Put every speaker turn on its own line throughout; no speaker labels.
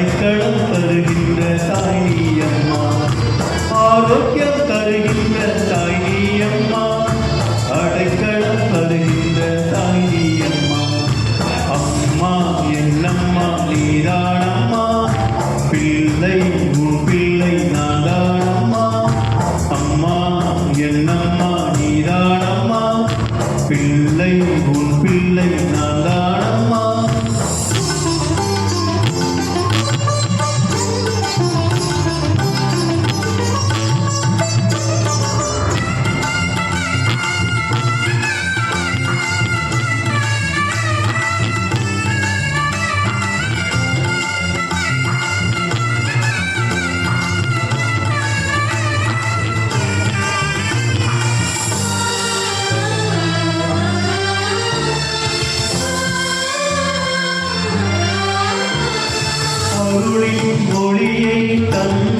external தன்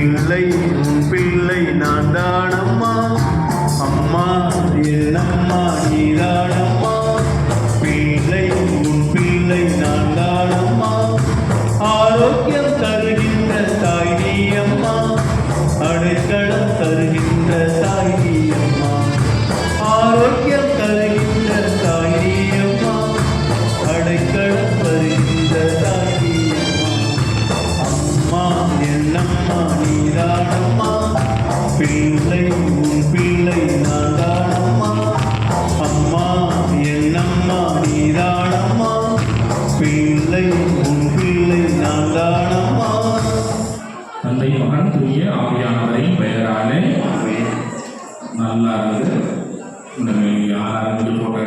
பிள்ளை உன் பிள்ளை நான் தானம்மா. அம்மா என்னம்மா நீதான நீதானம்மா பிள்ளை உன் பிள்ளை நான் தானம்மா அம்மா என்னம்மா நீதானம்மா பிள்ளை உன்
நல்லா இருந்து இந்த ஆறாம் போட்ட